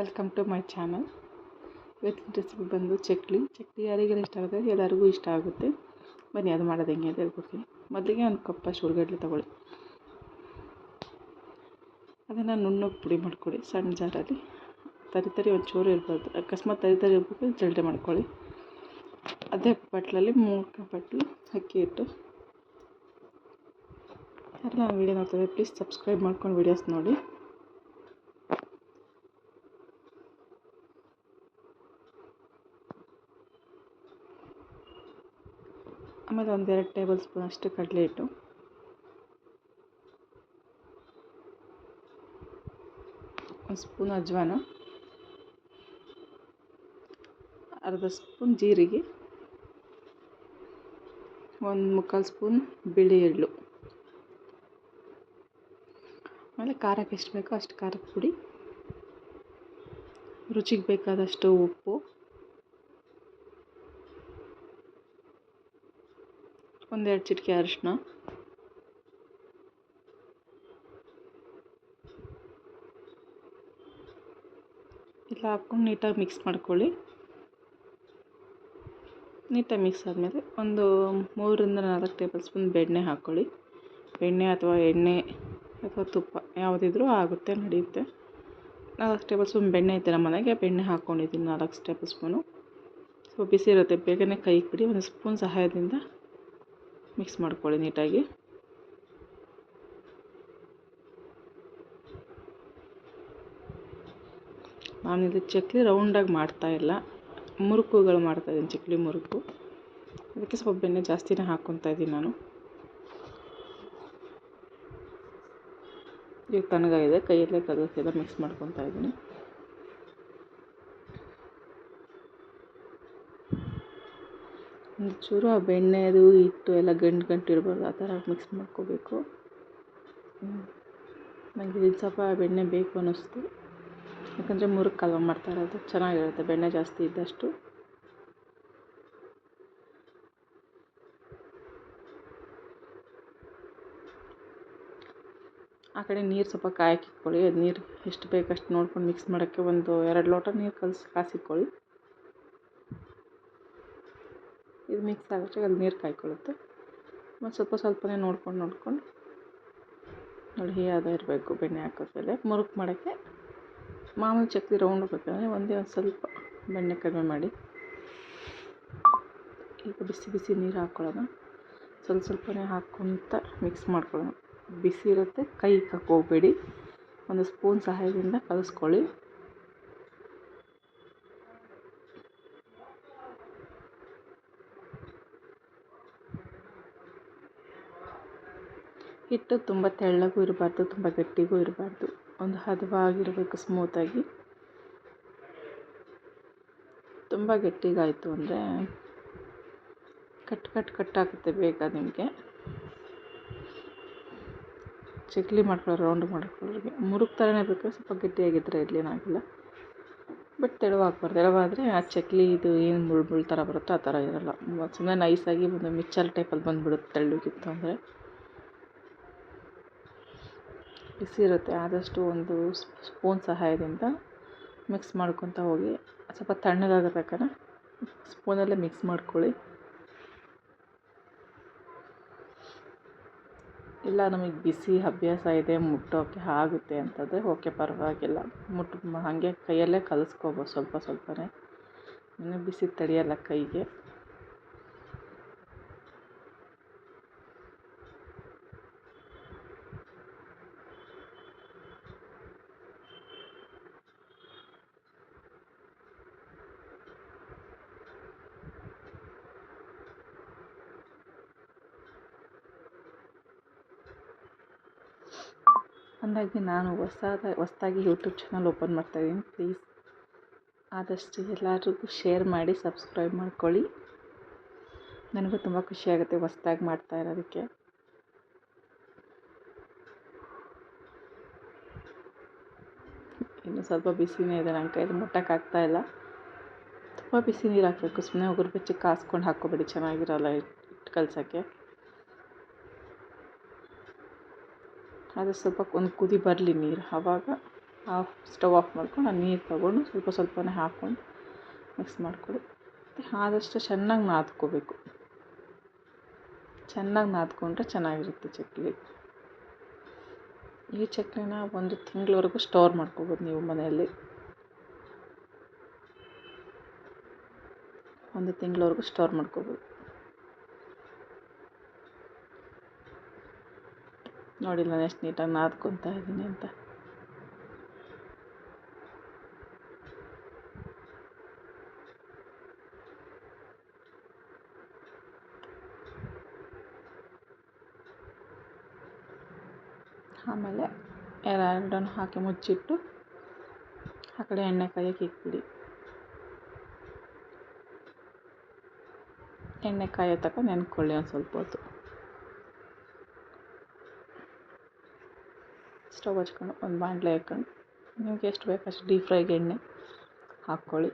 Welcome to my channel ಇವತ್ತಿನ recipe ಬಂದು ಚಕ್ಲಿ. ಚಕ್ಲಿ ಯಾರಿಗೆಲ್ಲ ಇಷ್ಟ ಆಗುತ್ತೆ ಎಲ್ಲರಿಗೂ ಇಷ್ಟ ಆಗುತ್ತೆ. ಬನ್ನಿ, ಅದು ಮಾಡೋದು ಹೆಂಗೆ ಅಂತ ಹೇಳ್ಕೊಡ್ತೀನಿ. ಮೊದಲಿಗೆ ಒಂದು ಕಪ್ಪಷ್ಟು ಹುಡುಗಡ್ಲೆ ತೊಗೊಳ್ಳಿ. ಅದನ್ನು ನುಣ್ಣಗೆ ಪುಡಿ ಮಾಡ್ಕೊಳ್ಳಿ ಸಣ್ಣ ಜಾರಲ್ಲಿ. ತರಿ ತರಿ ಒಂದು ಚೂರು ಇರ್ಬಾರ್ದು ಅಕಸ್ಮಾತ್ ತರಿ ತರಿ ಇರ್ಬೇಕು ಜಲ್ಡೆ ಮಾಡ್ಕೊಳ್ಳಿ. ಅದೇ ಬಟ್ಲಲ್ಲಿ ಮೂರು ಬಟ್ಲು ಅಕ್ಕಿ ಇಟ್ಟು ಯಾರೆಲ್ಲ ನಾನು ವೀಡಿಯೋ ನೋಡ್ತಾರೆ ಪ್ಲೀಸ್ ಸಬ್ಸ್ಕ್ರೈಬ್ ಮಾಡ್ಕೊಂಡು ವೀಡಿಯೋಸ್ ನೋಡಿ. ಆಮೇಲೆ ಒಂದೆರಡು ಟೇಬಲ್ ಸ್ಪೂನ್ ಅಷ್ಟು ಕಡಲೆ ಹಿಟ್ಟು. ಒಂದು ಸ್ಪೂನ್ ಅಜ್ವಾನ. ಅರ್ಧ ಸ್ಪೂನ್ ಜೀರಿಗೆ. ಒಂದು ಮುಕ್ಕಾಲು ಸ್ಪೂನ್ ಬಿಳಿ ಎಳ್ಳು. ಆಮೇಲೆ ಖಾರಕ್ಕೆ ಎಷ್ಟು ಬೇಕೋ ಅಷ್ಟು ಖಾರದ ಪುಡಿ. ರುಚಿಗೆ ಬೇಕಾದಷ್ಟು ಉಪ್ಪು. ಒಂದೆರಡು ಚಿಟಿಕೆ ಅರಿಶಿನ ಇಲ್ಲ ಹಾಕ್ಕೊಂಡು ನೀಟಾಗಿ ಮಿಕ್ಸ್ ಮಾಡ್ಕೊಳ್ಳಿ. ನೀಟಾಗಿ ಮಿಕ್ಸ್ ಆದಮೇಲೆ ಒಂದು ಮೂರರಿಂದ ನಾಲ್ಕು ಟೇಬಲ್ ಸ್ಪೂನ್ ಬೆಣ್ಣೆ ಹಾಕ್ಕೊಳ್ಳಿ. ಬೆಣ್ಣೆ ಅಥವಾ ಎಣ್ಣೆ ಅಥವಾ ತುಪ್ಪ ಯಾವುದಿದ್ರೂ ಆಗುತ್ತೆ, ನಡೆಯುತ್ತೆ. ನಾಲ್ಕು ಟೇಬಲ್ ಸ್ಪೂನ್ ಬೆಣ್ಣೆ ಐತೆ ನಮ್ಮ ಮನೆಗೆ, ಬೆಣ್ಣೆ ಹಾಕ್ಕೊಂಡಿದ್ದೀನಿ ನಾಲ್ಕು ಟೇಬಲ್ ಸ್ಪೂನು ಸೊ, ಬಿಸಿ ಇರುತ್ತೆ, ಬೇಗನೆ ಕೈಗೆ ಬಿಡಿ. ಒಂದು ಸ್ಪೂನ್ ಸಹಾಯದಿಂದ ಮಿಕ್ಸ್ ಮಾಡ್ಕೊಳ್ಳಿ ನೀಟಾಗಿ. ನಾನಿಲ್ಲಿ ಚಕ್ಲಿ ರೌಂಡಾಗಿ ಮಾಡ್ತಾಯಿಲ್ಲ ಮುರುಕುಗಳು ಮಾಡ್ತಾಯಿದ್ದೀನಿ ಚಕ್ಲಿ ಮುರುಕು. ಅದಕ್ಕೆ ಸ್ವಲ್ಪ ಬೆಣ್ಣೆ ಜಾಸ್ತಿನೇ ಹಾಕ್ಕೊತಾ ಇದ್ದೀನಿ ನಾನು. ಈಗ ತಣ್ಣಗಾಗಿದೆ ಕೈಯಲ್ಲೇ ಕಲಸಿಲ್ಲ ಮಿಕ್ಸ್ ಮಾಡ್ಕೊತಾ ಇದ್ದೀನಿ ಒಂಚೂರು ಆ ಬೆಣ್ಣೆದು, ಹಿಟ್ಟು ಎಲ್ಲ ಗಂಟು ಗಂಟು ಇರಬಾರ್ದು ಆ ಥರ ಮಿಕ್ಸ್ ಮಾಡ್ಕೋಬೇಕು. ನನಗೆ ಇದು ಸ್ವಲ್ಪ ಬೆಣ್ಣೆ ಬೇಕು ಅನ್ನಿಸ್ತು. ಯಾಕಂದರೆ ಮುರುಕ್ ಹಲ್ವ ಮಾಡ್ತಾ ಇರೋದು, ಚೆನ್ನಾಗಿರುತ್ತೆ ಬೆಣ್ಣೆ ಜಾಸ್ತಿ ಇದ್ದಷ್ಟು. ಆ ಕಡೆ ನೀರು ಸ್ವಲ್ಪ ಕಾಯಕ್ಕೆ ಇಟ್ಕೊಳ್ಳಿ. ಅದು ನೀರು ಎಷ್ಟು ಬೇಕಷ್ಟು ನೋಡ್ಕೊಂಡು ಮಿಕ್ಸ್ ಮಾಡೋಕ್ಕೆ ಒಂದು ಎರಡು ಲೋಟ ನೀರು ಕಲಸಿ, ಕಾಸಿಟ್ಕೊಳ್ಳಿ. ಇದು ಮಿಕ್ಸ್ ಆಗೋಷ್ಟಕ್ಕೆ ಅಲ್ಲಿ ನೀರು ಕಾಯ್ಕೊಳ್ಳುತ್ತೆ. ಮತ್ತು ಸ್ವಲ್ಪ ಸ್ವಲ್ಪನೇ ನೋಡ್ಕೊಂಡು ನೋಡ್ಕೊಂಡು ನೋಡಿ ಹೀಯಾದ ಇರಬೇಕು, ಬೆಣ್ಣೆ ಹಾಕೋದ್ಮೇಲೆ ಮುರುಕು ಮಾಡೋಕ್ಕೆ ಮಾಮೂಲಿ ಚಕ್ಲಿ ರೌಂಡ್ ಬೇಕಂದರೆ ಒಂದೇ ಒಂದು ಸ್ವಲ್ಪ ಬೆಣ್ಣೆ ಕಡಿಮೆ ಮಾಡಿ. ಈಗ ಬಿಸಿ ಬಿಸಿ ನೀರು ಹಾಕ್ಕೊಳ್ಳೋಣ ಸ್ವಲ್ಪ ಸ್ವಲ್ಪನೇ ಹಾಕ್ಕೊಂತ ಮಿಕ್ಸ್ ಮಾಡ್ಕೊಳ್ಳೋಣ. ಬಿಸಿ ಇರುತ್ತೆ, ಕೈ ಹೋಗಬೇಡಿ ಒಂದು ಸ್ಪೂನ್ ಸಹಾಯದಿಂದ ಕಲಿಸ್ಕೊಳ್ಳಿ. ಹಿಟ್ಟು ತುಂಬ ತೆಳ್ಳಗೂ ಇರಬಾರ್ದು, ತುಂಬ ಗಟ್ಟಿಗೂ ಇರಬಾರ್ದು. ಒಂದು ಹದವಾಗಿರಬೇಕು ಸ್ಮೂತಾಗಿ ತುಂಬ ಗಟ್ಟಿಗಾಯಿತು ಅಂದರೆ ಕಟ್ ಕಟ್ ಕಟ್ಟಾಗುತ್ತೆ ಬೇಗ ನಿಮಗೆ. ಚಕ್ಲಿ ಮಾಡ್ಕೊಳ್ಳೋ ರೌಂಡ್ ಮಾಡ್ಕೊಳ್ಳೋರಿಗೆ. ಮುರುಗ್ ಥರನೇ ಬೇಕಾದ್ರೆ ಸ್ವಲ್ಪ ಗಟ್ಟಿಯಾಗಿದ್ದರೆ ಇರಲಿ ಏನಾಗಿಲ್ಲ ಬಟ್ ತೆಳುವಾಗಬಾರ್ದು ತೆಳುವಾದರೆ ಆ ಚಕ್ಲಿ ಇದು ಏನು ಮುಳ್ಳು ಥರ ಬರುತ್ತೋ ಆ ಥರ ಇರೋಲ್ಲ. ಸುಮ್ಮನೆ ನೈಸಾಗಿ ಒಂದು ಮಿಕ್ಚರ್ ಟೈಪಲ್ಲಿ ಬಂದುಬಿಡುತ್ತೆ ತೆಳ್ಳಗಿತ್ತು ಅಂದರೆ. ಬಿಸಿ ಇರುತ್ತೆ ಆದಷ್ಟು ಒಂದು ಸ್ಪೂನ್ ಸಹಾಯದಿಂದ ಮಿಕ್ಸ್ ಮಾಡ್ಕೊತ ಹೋಗಿ, ಸ್ವಲ್ಪ ತಣ್ಣಗಾಗೋ ತನಕ ಸ್ಪೂನಲ್ಲೇ ಮಿಕ್ಸ್ ಮಾಡ್ಕೊಳ್ಳಿ. ಇಲ್ಲ, ನಮಗೆ ಬಿಸಿ ಅಭ್ಯಾಸ ಇದೆ ಮುಟ್ಟೋಕ್ಕೆ ಆಗುತ್ತೆ ಅಂತಂದರೆ ಓಕೆ, ಪರವಾಗಿಲ್ಲ. ಮುಟ್ಟು ಹಾಗೆ ಕೈಯಲ್ಲೇ ಕಲಿಸ್ಕೋಬೋದು ಸ್ವಲ್ಪ ಸ್ವಲ್ಪನೇ. ಇನ್ನೂ ಬಿಸಿ ತಡೆಯಲ್ಲ ಕೈಗೆ. ಅಂದಾಗೆ ನಾನು ಹೊಸದ, ಹೊಸ್ದಾಗಿ ಯೂಟ್ಯೂಬ್ ಚಾನಲ್ ಓಪನ್ ಮಾಡ್ತಾಯಿದ್ದೀನಿ. ಪ್ಲೀಸ್ ಆದಷ್ಟು ಎಲ್ಲರಿಗೂ ಶೇರ್ ಮಾಡಿ ಸಬ್ಸ್ಕ್ರೈಬ್ ಮಾಡ್ಕೊಳ್ಳಿ. ನನಗೂ ತುಂಬ ಖುಷಿಯಾಗುತ್ತೆ ಹೊಸ್ದಾಗಿ ಮಾಡ್ತಾ ಇರೋದಕ್ಕೆ. ಇನ್ನು ಸ್ವಲ್ಪ ಬಿಸಿನೇ ಇದೆ, ನನ್ನ ಕೈಯಲ್ಲಿ ಮುಟ್ಟೋಕ್ಕಾಗ್ತಾಯಿಲ್ಲ ತುಂಬ ಬಿಸಿ ನೀರು ಹಾಕಬೇಕು ಸುಮ್ಮನೆ ಉಗುರು ಬೆಚ್ಚಗೆ ಕಾಸ್ಕೊಂಡು ಹಾಕ್ಕೊಬೇಡಿ, ಚೆನ್ನಾಗಿರಲ್ಲ ಇಟ್ಟು ಕಲಸೋಕ್ಕೆ ಅದು ಸ್ವಲ್ಪ ಒಂದು ಕುದಿ ಬರಲಿ ನೀರು. ಆವಾಗ ಆಫ್ ಸ್ಟವ್ ಆಫ್ ಮಾಡ್ಕೊಂಡು ಆ ನೀರು ತಗೊಂಡು ಸ್ವಲ್ಪ ಸ್ವಲ್ಪನೇ ಹಾಕ್ಕೊಂಡು ಮಿಕ್ಸ್ ಮಾಡ್ಕೊಳ್ಳಿ. ಮತ್ತು ಆದಷ್ಟು ಚೆನ್ನಾಗಿ ನಾದ್ಕೋಬೇಕು. ಚೆನ್ನಾಗಿ ನಾದ್ಕೊಂಡ್ರೆ ಚೆನ್ನಾಗಿರುತ್ತೆ ಚಕ್ಕುಲಿ ಈ ಚಕ್ಲಿನ ಒಂದು ತಿಂಗಳವರೆಗೂ ಸ್ಟೋರ್ ಮಾಡ್ಕೋಬೋದು ನೀವು ಮನೆಯಲ್ಲಿ. ಒಂದು ತಿಂಗಳವರೆಗೂ ಸ್ಟೋರ್ ಮಾಡ್ಕೋಬೋದು. ನೋಡಿ ನಾನು ಎಷ್ಟು ನೀಟಾಗಿ ನಾದ್ಕೊತಾ ಇದ್ದೀನಿ ಅಂತ. ಆಮೇಲೆ ಎರಡನ್ನು ಹಾಕಿ ಮುಚ್ಚಿಟ್ಟು ಆ ಕಡೆ ಎಣ್ಣೆ ಕಾಯಕ್ಕೆ ಇಟ್ಬಿಡಿ. ಎಣ್ಣೆ ಕಾಯೋ ತನಕ ನೆನ್ಕೊಳ್ಳಿ ಒಂದು ಸ್ವಲ್ಪ ಹೊತ್ತು. ಸ್ಟವ್ ಹಚ್ಕೊಂಡು ಒಂದು ಬಾಣಲೆ ಹಾಕ್ಕೊಂಡು ನಿಮಗೆ ಎಷ್ಟು ಬೇಕು ಅಷ್ಟು ಡೀಪ್ ಫ್ರೈಗೆ ಎಣ್ಣೆ ಹಾಕ್ಕೊಳ್ಳಿ.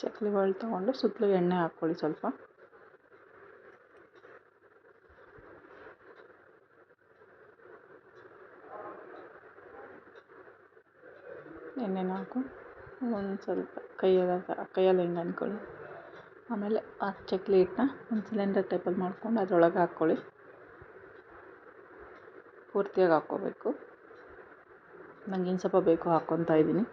ಚಕ್ಲಿ ಒಳ್ಳು ತೊಗೊಂಡು ಸುತ್ತಲೂ ಎಣ್ಣೆ ಹಾಕ್ಕೊಳ್ಳಿ ಸ್ವಲ್ಪ. ಎಣ್ಣೆನ ಹಾಕು. ಒಂದು ಸ್ವಲ್ಪ ಕೈಯಲ್ಲಿ ಕೈಯಲ್ಲಿ ಹಿಂಗೆ ಅಂದ್ಕೊಳ್ಳಿ. ಆಮೇಲೆ ಆ ಚಕ್ಲಿ ಹಿಟ್ಟನ್ನ ಒಂದು ಸಿಲಿಂಡರ್ ಟೈಪಲ್ಲಿ ಮಾಡ್ಕೊಂಡು ಅದರೊಳಗೆ ಹಾಕ್ಕೊಳ್ಳಿ. ಪೂರ್ತಿಯಾಗಿ ಹಾಕ್ಕೋಬೇಕು. ನನಗೆ ಇನ್ನು ಸ್ವಲ್ಪ ಬೇಕು ಹಾಕ್ಕೊತಾ ಇದ್ದೀನಿ.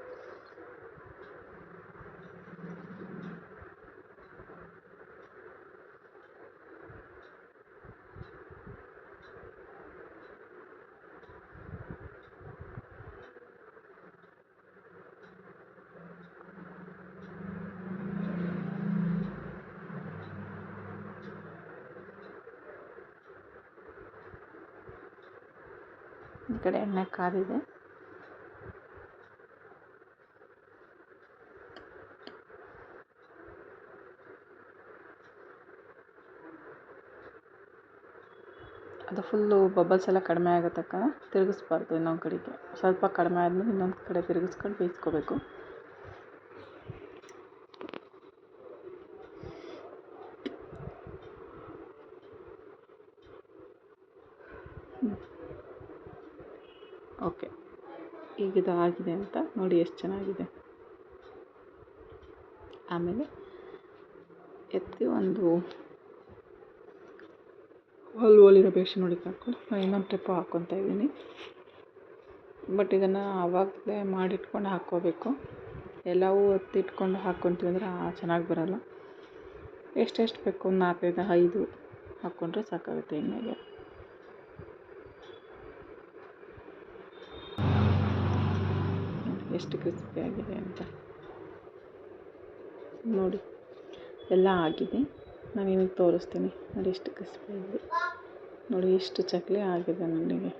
ಈ ಕಡೆ ಎಣ್ಣೆ ಕಾದಿದೆ ಅದು ಫುಲ್ಲು ಬಬಲ್ಸ್ ಎಲ್ಲ ಕಡಿಮೆ ಆಗೋ ತನಕ ತಿರುಗಿಸ್ಬಾರ್ದು ಇನ್ನೊಂದು ಕಡೆಗೆ. ಸ್ವಲ್ಪ ಕಡಿಮೆ ಆದಮೇಲೆ ಇನ್ನೊಂದು ಕಡೆ ತಿರುಗಿಸ್ಕೊಂಡು ಬೇಯಿಸ್ಕೋಬೇಕು. ಓಕೆ. ಈಗ ಇದು ಆಗಿದೆ ಅಂತ ನೋಡಿ ಎಷ್ಟು ಚೆನ್ನಾಗಿದೆ. ಆಮೇಲೆ ಎತ್ತಿ ಒಂದು ಹೋಲ್ ಹೋಲಿರೋ ಬೇಷನ್ ನೋಡಿ ಹಾಕ್ಕೊಂಡು ನಾನು ಇನ್ನೊಂದು ಟ್ರಿಪ್ಪು ಹಾಕ್ಕೊತಾ ಇದ್ದೀನಿ. ಬಟ್ ಇದನ್ನು ಆವಾಗಲೇ ಮಾಡಿಟ್ಕೊಂಡು ಹಾಕ್ಕೋಬೇಕು. ಎಲ್ಲವೂ ಒತ್ತಿಟ್ಕೊಂಡು ಹಾಕ್ಕೊತೀವಿ ಅಂದರೆ ಚೆನ್ನಾಗಿ ಬರೋಲ್ಲ. ಎಷ್ಟೆಷ್ಟು ಬೇಕು ಒಂದು ನಾಲ್ಕೈದು, ಐದು ಹಾಕ್ಕೊಂಡ್ರೆ ಸಾಕಾಗುತ್ತೆ ಎಣ್ಣೆಗೆ ಎಷ್ಟು ಕ್ರಿಸ್ಪಿ ಆಗಿದೆ ಅಂತ. ನೋಡಿ, ಎಲ್ಲ ಆಗಿದೆ. ನಾನು ನಿಮಗೆ ತೋರಿಸ್ತೀನಿ. ನೋಡಿ ಎಷ್ಟು ಕ್ರಿಸ್ಪಿ ಆಗಿದೆ. ನೋಡಿ, ಎಷ್ಟು ಚಕ್ಕಲಿ ಆಗಿದೆ ನನಗೆ